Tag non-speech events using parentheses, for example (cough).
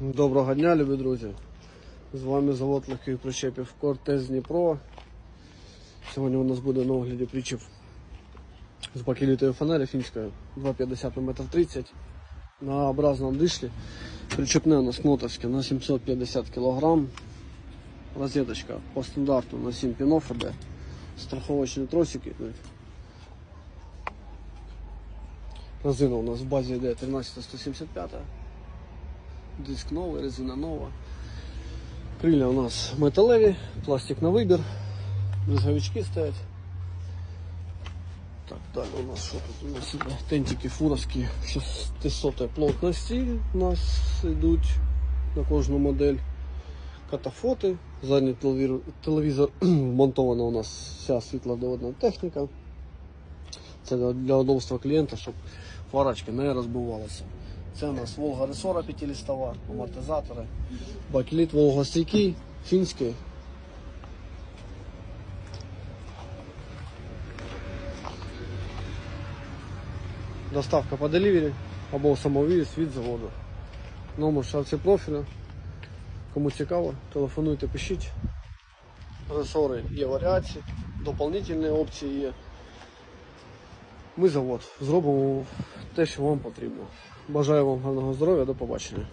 Доброго дня, любі друзі. З вами завод легких причепів Кортез Дніпро. Сьогодні у нас буде на огляді причіп з бакелітою фанери фінською 2,50 на 1,30 м на образному дишлі. Причепне у нас кнотовське на 750 кг. Розеточка по стандарту на 7 пінов іде. Страховочні тросики йдуть. Резина у нас в базі йде 13175. Диск новий, резина нова. Крилля у нас металеві, пластик на вибір, бризговички стоять. Так, далі у нас що тут у нас іде? Тентики фуровські 600 плотності у нас йдуть на кожну модель. Катафоти, задній телевізор, телевізор (clears throat) вмонтована у нас вся світлодіодна техніка. Це для- удобства клієнта, щоб фарочки не розбивалися. Це у нас Волга Ресора 5-листова, амортизатори, бакеліт Волгостійкий, фінський. Доставка по делівері або самовіз від заводу. Номер в шапці профіля. Кому цікаво, телефонуйте, пишіть. Ресори є варіації, доповнительні опції є. Ми завод. Зробимо те, що вам потрібно. Бажаю вам гарного здоров'я, до побачення.